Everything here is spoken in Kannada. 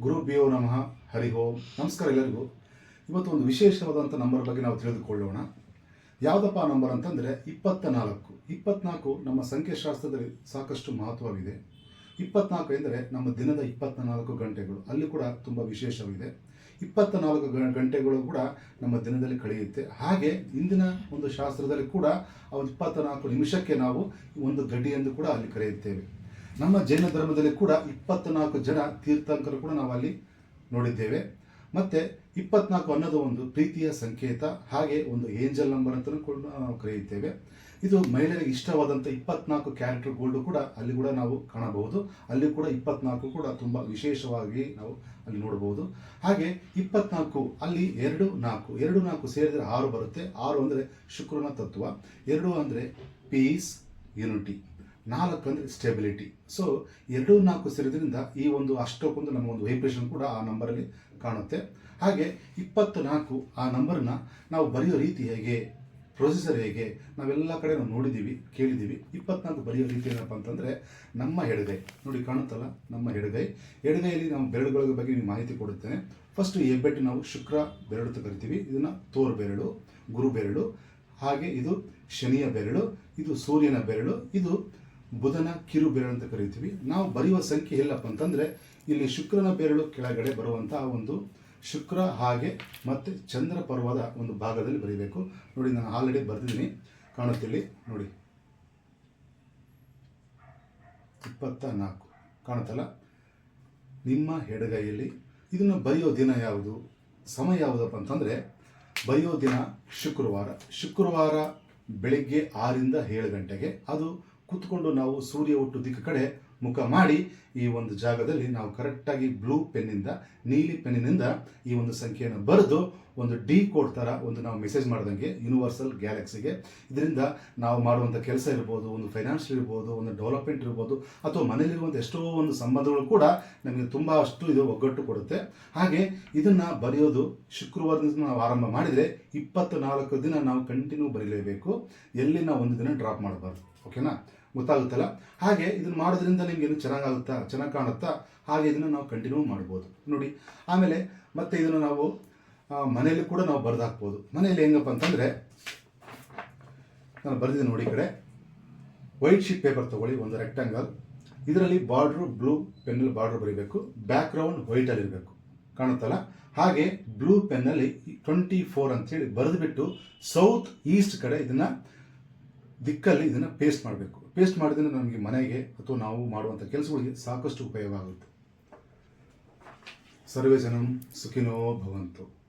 ಗುರು ಬಿಯೋ ನಮಃ, ಹರಿ ಓಂ. ನಮಸ್ಕಾರ ಎಲ್ಲರಿಗೂ. ಇವತ್ತು ಒಂದು ವಿಶೇಷವಾದಂಥ ನಂಬರ್ ಬಗ್ಗೆ ನಾವು ತಿಳಿದುಕೊಳ್ಳೋಣ. ಯಾವುದಪ್ಪ ನಂಬರ್ ಅಂತಂದರೆ ಇಪ್ಪತ್ತ ನಾಲ್ಕು ಇಪ್ಪತ್ನಾಲ್ಕು ನಮ್ಮ ಸಂಖ್ಯಾಶಾಸ್ತ್ರದಲ್ಲಿ ಸಾಕಷ್ಟು ಮಹತ್ವವಿದೆ. ಇಪ್ಪತ್ನಾಲ್ಕು ಎಂದರೆ ನಮ್ಮ ದಿನದ ಇಪ್ಪತ್ತ ನಾಲ್ಕು ಗಂಟೆಗಳು. ಅಲ್ಲಿ ಕೂಡ ತುಂಬ ವಿಶೇಷವಿದೆ. ಇಪ್ಪತ್ತ ನಾಲ್ಕು ಗಂಟೆಗಳು ಕೂಡ ನಮ್ಮ ದಿನದಲ್ಲಿ ಕಳೆಯುತ್ತೆ. ಹಾಗೆ ಇಂದಿನ ಒಂದು ಶಾಸ್ತ್ರದಲ್ಲಿ ಕೂಡ ಆ ಇಪ್ಪತ್ತ ನಾಲ್ಕು ನಿಮಿಷಕ್ಕೆ ನಾವು ಒಂದು ಗಡಿ ಎಂದು ಕೂಡ ಅಲ್ಲಿ ಕರೆಯುತ್ತೇವೆ. ನಮ್ಮ ಜೈನ ಧರ್ಮದಲ್ಲಿ ಕೂಡ ಇಪ್ಪತ್ನಾಲ್ಕು ಜನ ತೀರ್ಥಂಕರು ಕೂಡ ನಾವು ಅಲ್ಲಿ ನೋಡಿದ್ದೇವೆ. ಮತ್ತೆ ಇಪ್ಪತ್ನಾಲ್ಕು ಅನ್ನೋದು ಒಂದು ಪ್ರೀತಿಯ ಸಂಕೇತ, ಹಾಗೆ ಒಂದು ಏಂಜಲ್ ನಂಬರ್ ಅಂತಲೂ ಕೂಡ ನಾವು ಕರೆಯುತ್ತೇವೆ. ಇದು ಮಹಿಳೆಯರಿಗೆ ಇಷ್ಟವಾದಂಥ ಇಪ್ಪತ್ನಾಲ್ಕು ಕ್ಯಾರೆಕ್ಟರ್ ಗೋಲ್ಡ್ ಕೂಡ ಅಲ್ಲಿ ಕೂಡ ನಾವು ಕಾಣಬಹುದು. ಅಲ್ಲಿ ಕೂಡ ಇಪ್ಪತ್ನಾಲ್ಕು ಕೂಡ ತುಂಬ ವಿಶೇಷವಾಗಿ ನಾವು ಅಲ್ಲಿ ನೋಡಬಹುದು. ಹಾಗೆ ಇಪ್ಪತ್ನಾಲ್ಕು ಅಲ್ಲಿ ಎರಡು ನಾಲ್ಕು ಎರಡು ನಾಲ್ಕು ಸೇರಿದರೆ ಆರು ಬರುತ್ತೆ. ಆರು ಅಂದರೆ ಶುಕ್ರನ ತತ್ವ, ಎರಡು ಅಂದರೆ ಪೀಸ್ ಯುನಿಟಿ ನಾಲ್ಕು ಅಂದರೆ ಸ್ಟೆಬಿಲಿಟಿ ಸೊ ಎರಡು ನಾಲ್ಕು ಸೇರಿದ್ರಿಂದ ಈ ಒಂದು ಅಷ್ಟಕ್ಕೊಂದು ನಮ್ಮ ಒಂದು ವೈಬ್ರೇಷನ್ ಕೂಡ ಆ ನಂಬರಲ್ಲಿ ಕಾಣುತ್ತೆ. ಹಾಗೆ ಇಪ್ಪತ್ತು ನಾಲ್ಕು ಆ ನಂಬರ್ನ ನಾವು ಬರೆಯೋ ರೀತಿ ಹೇಗೆ ಪ್ರೊಸೆಸರ್ ಹೇಗೆ, ನಾವೆಲ್ಲ ಕಡೆ ನಾವು ನೋಡಿದ್ದೀವಿ ಕೇಳಿದ್ದೀವಿ ಇಪ್ಪತ್ನಾಲ್ಕು ಬರೆಯೋ ರೀತಿ ಏನಪ್ಪ ಅಂತಂದರೆ ನಮ್ಮ ಎಡಗೈ ನೋಡಿ, ಕಾಣುತ್ತಲ್ಲ? ನಮ್ಮ ಎಡಗೈ ಎಡಗೈಯಲ್ಲಿ ನಾವು ಬೆರಳುಗಳ ಬಗ್ಗೆ ನಿಮಗೆ ಮಾಹಿತಿ ಕೊಡುತ್ತೇನೆ. ಫಸ್ಟ್ ಹೆಬ್ಬೆಟ್ಟು ನಾವು ಶುಕ್ರ ಬೆರಳು ಅಂತ ಕರಿತೀವಿ. ಇದನ್ನು ತೋರ್ ಬೆರಳು, ಗುರು ಬೆರಳು. ಹಾಗೆ ಇದು ಶನಿಯ ಬೆರಳು, ಇದು ಸೂರ್ಯನ ಬೆರಳು, ಇದು ಬುಧನ ಕಿರು ಬೆರಳು ಅಂತ ಕರಿತೀವಿ. ನಾವು ಬರೆಯುವ ಸಂಖ್ಯೆ ಎಲ್ಲಪ್ಪ ಅಂತಂದರೆ ಇಲ್ಲಿ ಶುಕ್ರನ ಬೆರಳು ಕೆಳಗಡೆ ಬರುವಂತಹ ಒಂದು ಶುಕ್ರ ಹಾಗೆ ಮತ್ತು ಚಂದ್ರ ಪರ್ವದ ಒಂದು ಭಾಗದಲ್ಲಿ ಬರೀಬೇಕು. ನೋಡಿ ನಾನು ಆಲ್ರೆಡಿ ಬರೆದಿದ್ದೀನಿ. ಕಾಣುತ್ತಿಲ್ಲಿ ನೋಡಿ. ಇಪ್ಪತ್ತ ನಾಲ್ಕು. ಕಾಣುತ್ತಲ್ಲ? ನಿಮ್ಮ ಎಡಗೈಯಲ್ಲಿ. ಇದನ್ನು ಬರೆಯೋ ದಿನ ಯಾವುದು? ಸಮಯ ಯಾವುದಪ್ಪ ಅಂತಂದರೆ ಬರೆಯೋ ದಿನ ಶುಕ್ರವಾರ. ಶುಕ್ರವಾರ ಬೆಳಿಗ್ಗೆ ಆರಿಂದ ಏಳು ಗಂಟೆಗೆ. ಅದು ಕೂತ್ಕೊಂಡು ನಾವು ಸೂರ್ಯ ಹುಟ್ಟು ದಿಕ್ಕ ಕಡೆ ಮುಖ ಮಾಡಿ ಈ ಒಂದು ಜಾಗದಲ್ಲಿ ನಾವು ಕರೆಕ್ಟಾಗಿ ಬ್ಲೂ ಪೆನ್ನಿಂದ, ನೀಲಿ ಪೆನ್ನಿನಿಂದ ಈ ಒಂದು ಸಂಖ್ಯೆಯನ್ನು ಬರೆದು ಒಂದು ಡಿ ಕೋಡ್ ಥರ ಒಂದು ನಾವು ಮೆಸೇಜ್ ಮಾಡ್ದಂಗೆ ಯೂನಿವರ್ಸಲ್ ಗ್ಯಾಲಕ್ಸಿಗೆ. ಇದರಿಂದ ನಾವು ಮಾಡುವಂಥ ಕೆಲಸ ಇರ್ಬೋದು, ಒಂದು ಫೈನಾನ್ಷಿಯಲ್ ಇರ್ಬೋದು, ಒಂದು ಡೆವಲಪ್ಮೆಂಟ್ ಇರ್ಬೋದು, ಅಥವಾ ಮನೇಲಿರುವಂಥ ಎಷ್ಟೋ ಒಂದು ಸಂಬಂಧಗಳು ಕೂಡ ನಮಗೆ ತುಂಬ ಅಷ್ಟು ಇದು ಒಗ್ಗಟ್ಟು ಕೊಡುತ್ತೆ. ಹಾಗೆ ಇದನ್ನು ಬರೆಯೋದು ಶುಕ್ರವಾರದಿಂದ ನಾವು ಆರಂಭ ಮಾಡಿದರೆ ಇಪ್ಪತ್ತು ದಿನ ನಾವು ಕಂಟಿನ್ಯೂ ಬರೀಲೇಬೇಕು. ಎಲ್ಲಿ ನಾವು ಒಂದು ದಿನ ಡ್ರಾಪ್ ಮಾಡಬಾರ್ದು. ಓಕೆನಾ ಗೊತ್ತಾಗುತ್ತಲ್ಲ? ಹಾಗೆ ಇದನ್ನು ಮಾಡೋದ್ರಿಂದ ನಿಮಗೇನು ಚೆನ್ನಾಗಾಗುತ್ತಾ ಚೆನ್ನಾಗಿ ಕಾಣುತ್ತಾ? ಹಾಗೆ ಇದನ್ನು ನಾವು ಕಂಟಿನ್ಯೂ ಮಾಡ್ಬೋದು. ನೋಡಿ, ಆಮೇಲೆ ಮತ್ತೆ ಇದನ್ನು ನಾವು ಮನೆಯಲ್ಲಿ ಕೂಡ ನಾವು ಬರೆದಾಕ್ಬೋದು. ಮನೆಯಲ್ಲಿ ಹೆಂಗಪ್ಪ ಅಂತಂದರೆ, ನಾನು ಬರೆದಿದ್ದೆ ನೋಡಿ ಕಡೆ. ವೈಟ್ ಶೀಟ್ ಪೇಪರ್ ತಗೊಳ್ಳಿ, ಒಂದು ರೆಕ್ಟಾಂಗಲ್ ಇದರಲ್ಲಿ ಬಾರ್ಡ್ರು ಬ್ಲೂ ಪೆನ್ನಲ್ಲಿ ಬಾರ್ಡ್ರ್ ಬರೀಬೇಕು. ಬ್ಯಾಕ್ಗ್ರೌಂಡ್ ವೈಟಲ್ಲಿರಬೇಕು ಕಾಣುತ್ತಲ್ಲ? ಹಾಗೆ ಬ್ಲೂ ಪೆನ್ನಲ್ಲಿ ಟ್ವೆಂಟಿ ಫೋರ್ ಅಂತೇಳಿ ಬರೆದುಬಿಟ್ಟು ಸೌತ್ ಈಸ್ಟ್ ಕಡೆ ಇದನ್ನು ದಿಕ್ಕಲ್ಲಿ ಇದನ್ನು ಪೇಸ್ಟ್ ಮಾಡಬೇಕು. ಪೇಸ್ಟ್ ಮಾಡಿದ್ರೆ ನಮಗೆ ಮನೆಗೆ ಅಥವಾ ನಾವು ಮಾಡುವಂಥ ಕೆಲಸಗಳಿಗೆ ಸಾಕಷ್ಟು ಉಪಯೋಗ ಆಗುತ್ತೆ. ಸರ್ವೇ ಜನಂ ಸುಖಿನೋ ಭವಂತು.